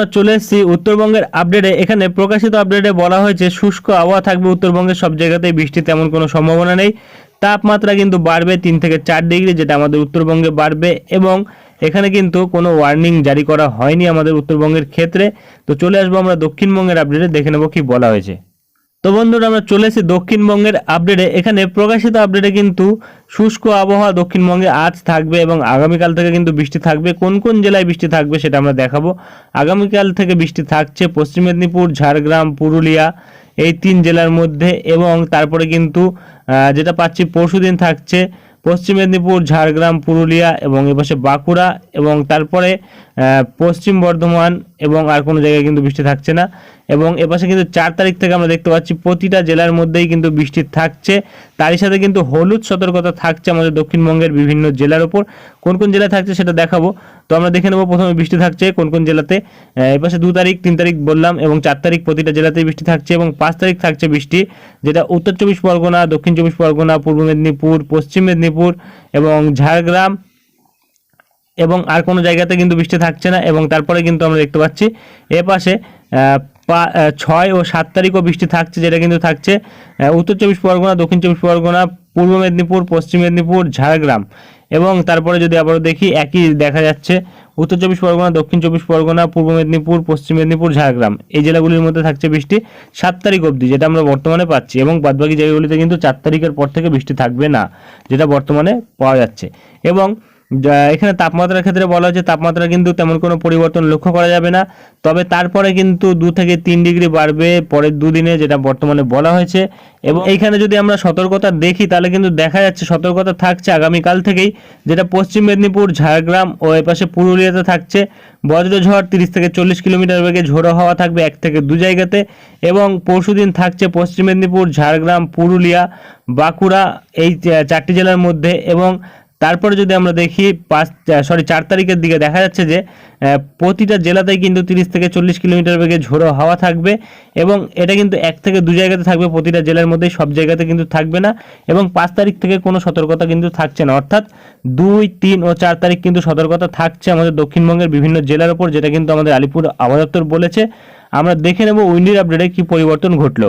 আমরা চলে এসেছি উত্তরবঙ্গের আপডেটে এখানে প্রকাশিত আপডেটে বলা হয়েছে, শুষ্ক আবহাওয়া থাকবে উত্তরবঙ্গের সব জায়গাতেই। বৃষ্টি তেমন কোনো সম্ভাবনা নেই। তাপমাত্রা কিন্তু বাড়বে তিন থেকে চার ডিগ্রি, যেটা আমাদের উত্তরবঙ্গে বাড়বে এবং এখানে কিন্তু কোনো ওয়ার্নিং জারি করা হয়নি আমাদের উত্তরবঙ্গের ক্ষেত্রে। তো চলে আসব আমরা দক্ষিণবঙ্গের আপডেটে দেখে নেব কি বলা হয়েছে। তো বন্ধুরা, আমরা চলে এসেছি দক্ষিণবঙ্গের আপডেটে এখানে প্রকাশিত আপডেটে কিন্তু শুষ্ক আবহাওয়া দক্ষিণবঙ্গে আজ থাকবে এবং আগামীকাল থেকে কিন্তু বৃষ্টি থাকবে। কোন কোন জেলায় বৃষ্টি থাকবে সেটা আমরা দেখাবো। আগামীকাল থেকে বৃষ্টি থাকছে পশ্চিম মেদিনীপুর, ঝাড়গ্রাম, পুরুলিয়া এই তিন জেলার মধ্যে এবং তারপরে কিন্তু যেটা পাচ্ছি পরশুদিন থাকছে পশ্চিম মেদিনীপুর, ঝাড়গ্রাম, পুরুলিয়া এবং এপাশে বাঁকুড়া এবং তারপরে পশ্চিম বর্ধমান এবং আর কোনো জায়গায় কিন্তু বৃষ্টি থাকছে না। এবং এপাশে কিন্তু চার তারিখ থেকে আমরা দেখতে পাচ্ছি প্রতিটা জেলার মধ্যেই কিন্তু বৃষ্টি থাকছে। তারই সাথে কিন্তু হলুদ সতর্কতা থাকছে আমাদের দক্ষিণবঙ্গের বিভিন্ন জেলার ওপর। কোন কোন জেলায় থাকছে সেটা দেখাবো। তো আমরা দেখে নেব প্রথমে বৃষ্টি থাকছে কোন কোন জেলাতে। এপাশে দু তারিখ, তিন তারিখ বললাম এবং চার তারিখ প্রতিটা জেলাতেই বৃষ্টি থাকছে এবং পাঁচ তারিখ থাকছে বৃষ্টি, যেটা উত্তর চব্বিশ পরগনা, দক্ষিণ চব্বিশ পরগনা, পূর্ব মেদিনীপুর, পশ্চিম মেদিনীপুর এবং ঝাড়গ্রাম এবং আর কোনো জায়গাতে কিন্তু বৃষ্টি থাকছে না এবং তারপরে কিন্তু আমরা দেখতে পাচ্ছি এ পাশে ছয় ও সাত তারিখও বৃষ্টি থাকছে, যেটা কিন্তু থাকছে উত্তর চব্বিশ পরগনা, দক্ষিণ চব্বিশ পরগনা, পূর্ব মেদিনীপুর, পশ্চিম মেদিনীপুর, ঝাড়গ্রাম এবং তারপরে যদি আবারও দেখি একই দেখা যাচ্ছে, উত্তর চব্বিশ পরগনা, দক্ষিণ চব্বিশ পরগনা, পূর্ব মেদিনীপুর, পশ্চিম মেদিনীপুর, ঝাড়গ্রাম, এই জেলাগুলির মধ্যে থাকছে বৃষ্টি সাত তারিখ অবধি, যেটা আমরা বর্তমানে পাচ্ছি এবং বাদবাকি জায়গাগুলিতে কিন্তু চার তারিখের পর থেকে বৃষ্টি থাকবে না, যেটা বর্তমানে পাওয়া যাচ্ছে এবং এখানে তাপমাত্রার ক্ষেত্রে বলা হচ্ছে তাপমাত্রা কিন্তু তেমন কোনো পরিবর্তন লক্ষ্য করা যাবে না। তবে তারপরে কিন্তু দু থেকে তিন ডিগ্রি বাড়বে পরের দুদিনে যেটা বর্তমানে বলা হয়েছে। এবং এইখানে যদি আমরা সতর্কতা দেখি, তাহলে কিন্তু দেখা যাচ্ছে সতর্কতা থাকছে আগামীকাল থেকেই, যেটা পশ্চিম মেদিনীপুর, ঝাড়গ্রাম ও এপাশে পুরুলিয়াতে থাকছে। বজ্রঝড় তিরিশ থেকে চল্লিশ কিলোমিটার বেগে ঝোড়ো হাওয়া থাকবে এক থেকে দু জায়গাতে। এবং পরশুদিন থাকছে পশ্চিম মেদিনীপুর, ঝাড়গ্রাম, পুরুলিয়া, বাঁকুড়া এই চারটি জেলার মধ্যে। এবং তারপরে যদি আমরা দেখি পাঁচ সরি চার তারিখের দিকে দেখা যাচ্ছে যে প্রতিটা জেলাতেই কিন্তু তিরিশ থেকে চল্লিশ কিলোমিটার বেগে ঝোড়ো হাওয়া থাকবে এবং এটা কিন্তু এক থেকে দু জায়গাতে থাকবে, প্রতিটা জেলার মধ্যে সব জায়গাতে কিন্তু থাকবে না এবং পাঁচ তারিখ থেকে কোনো সতর্কতা কিন্তু থাকছে না। অর্থাৎ দুই, তিন ও চার তারিখ কিন্তু সতর্কতা থাকছে আমাদের দক্ষিণবঙ্গের বিভিন্ন জেলার ওপর, যেটা কিন্তু আমাদের আলিপুর আবহাওয়া দপ্তর বলেছে। আমরা দেখে নেব উইন্ডির আপডেটে কি পরিবর্তন ঘটলো।